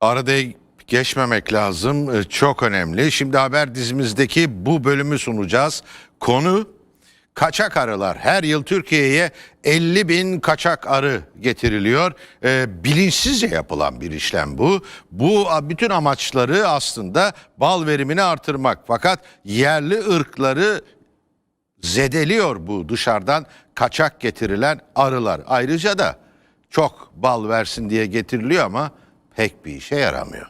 Arada geçmemek lazım. Ee, Çok önemli. Şimdi haber dizimizdeki bu bölümü sunacağız. Konu kaçak arılar. Her yıl Türkiye'ye 50 bin kaçak arı getiriliyor. Ee, bilinçsizce yapılan bir işlem bu. Bu bütün amaçları aslında bal verimini artırmak. Fakat yerli ırkları zedeliyor bu dışarıdan kaçak getirilen arılar. Ayrıca da çok bal versin diye getiriliyor ama pek bir işe yaramıyor.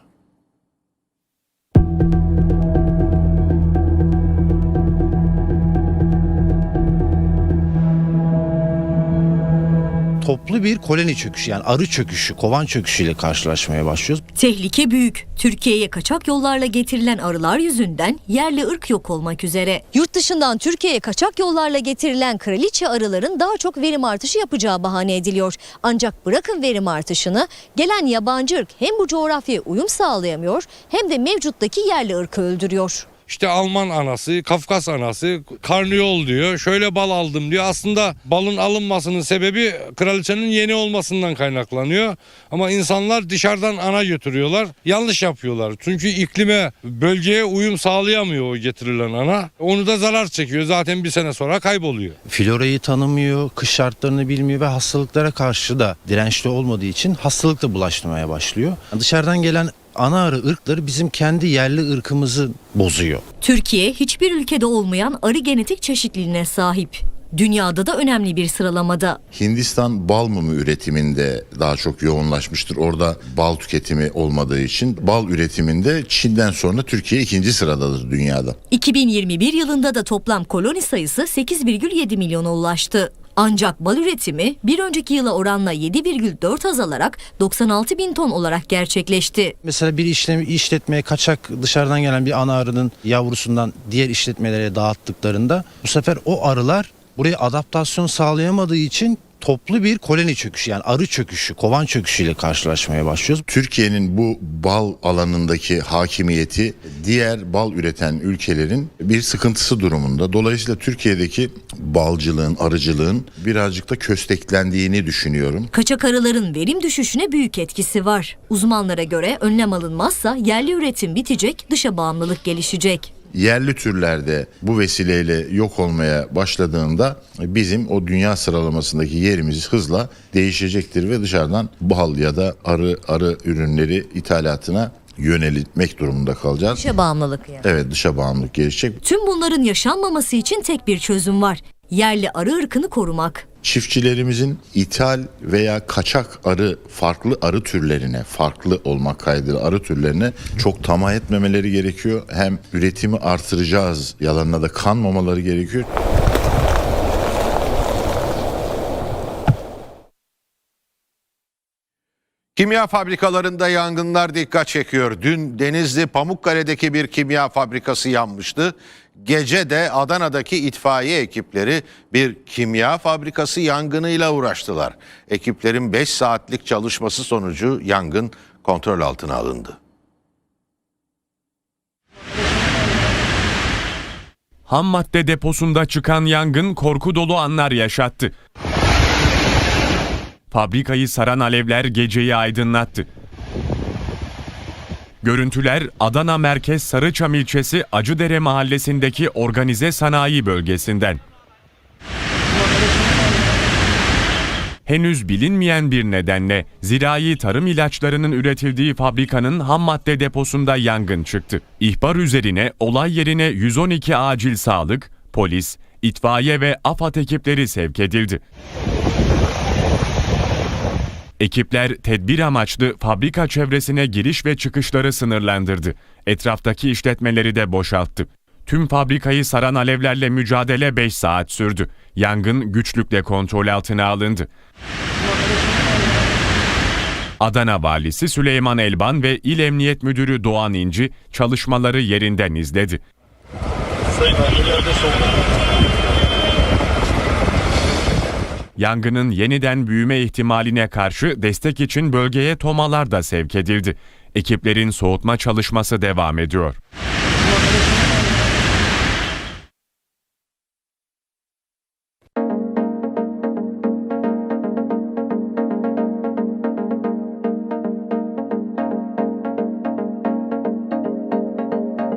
toplu bir koloni çöküşü yani arı çöküşü, kovan çöküşüyle karşılaşmaya başlıyoruz. Tehlike büyük. Türkiye'ye kaçak yollarla getirilen arılar yüzünden yerli ırk yok olmak üzere. Yurt dışından Türkiye'ye kaçak yollarla getirilen kraliçe arıların daha çok verim artışı yapacağı bahane ediliyor. Ancak bırakın verim artışını gelen yabancı ırk hem bu coğrafyaya uyum sağlayamıyor hem de mevcuttaki yerli ırkı öldürüyor. İşte Alman anası, Kafkas anası karnıyol diyor. Şöyle bal aldım diyor. Aslında balın alınmasının sebebi kraliçenin yeni olmasından kaynaklanıyor. Ama insanlar dışarıdan ana götürüyorlar. Yanlış yapıyorlar. Çünkü iklime, bölgeye uyum sağlayamıyor o getirilen ana. Onu da zarar çekiyor. Zaten bir sene sonra kayboluyor. Florayı tanımıyor, kış şartlarını bilmiyor ve hastalıklara karşı da dirençli olmadığı için hastalık da bulaştırmaya başlıyor. Dışarıdan gelen ana arı ırkları bizim kendi yerli ırkımızı bozuyor. Türkiye hiçbir ülkede olmayan arı genetik çeşitliliğine sahip. Dünyada da önemli bir sıralamada. Hindistan bal mumu üretiminde daha çok yoğunlaşmıştır. Orada bal tüketimi olmadığı için bal üretiminde Çin'den sonra Türkiye ikinci sıradadır dünyada. 2021 yılında da toplam koloni sayısı 8,7 milyona ulaştı. Ancak bal üretimi bir önceki yıla oranla 7,4 azalarak 96 bin ton olarak gerçekleşti. Mesela bir işlemi işletmeye kaçak dışarıdan gelen bir ana arının yavrusundan diğer işletmelere dağıttıklarında bu sefer o arılar buraya adaptasyon sağlayamadığı için toplu bir koloni çöküşü yani arı çöküşü, kovan çöküşüyle karşılaşmaya başlıyoruz. Türkiye'nin bu bal alanındaki hakimiyeti diğer bal üreten ülkelerin bir sıkıntısı durumunda. Dolayısıyla Türkiye'deki balcılığın, arıcılığın birazcık da kösteklendiğini düşünüyorum. Kaçak arıların verim düşüşüne büyük etkisi var. Uzmanlara göre önlem alınmazsa yerli üretim bitecek, dışa bağımlılık gelişecek. Yerli türlerde bu vesileyle yok olmaya başladığında bizim o dünya sıralamasındaki yerimiz hızla değişecektir ve dışarıdan bal ya da arı arı ürünleri ithalatına yönelmek durumunda kalacağız. Dışa bağımlılık yani. Evet dışa bağımlılık gelişecek. Tüm bunların yaşanmaması için tek bir çözüm var. Yerli arı ırkını korumak. Çiftçilerimizin ithal veya kaçak arı farklı arı türlerine farklı olmak kaydıyla arı türlerine çok tamah etmemeleri gerekiyor. Hem üretimi artıracağız yalanına da kanmamaları gerekiyor. Kimya fabrikalarında yangınlar dikkat çekiyor. Dün Denizli Pamukkale'deki bir kimya fabrikası yanmıştı. Gece de Adana'daki itfaiye ekipleri bir kimya fabrikası yangınıyla uğraştılar. Ekiplerin 5 saatlik çalışması sonucu yangın kontrol altına alındı. Ham madde deposunda çıkan yangın korku dolu anlar yaşattı. Fabrikayı saran alevler geceyi aydınlattı. Görüntüler Adana Merkez Sarıçam ilçesi Acıdere mahallesindeki organize sanayi bölgesinden. Henüz bilinmeyen bir nedenle zirai tarım ilaçlarının üretildiği fabrikanın ham madde deposunda yangın çıktı. İhbar üzerine olay yerine 112 acil sağlık, polis, itfaiye ve AFAD ekipleri sevk edildi. Ekipler tedbir amaçlı fabrika çevresine giriş ve çıkışları sınırlandırdı. Etraftaki işletmeleri de boşalttı. Tüm fabrikayı saran alevlerle mücadele 5 saat sürdü. Yangın güçlükle kontrol altına alındı. Adana Valisi Süleyman Elban ve İl Emniyet Müdürü Doğan İnci çalışmaları yerinden izledi. Yangının yeniden büyüme ihtimaline karşı destek için bölgeye tomalar da sevk edildi. Ekiplerin soğutma çalışması devam ediyor.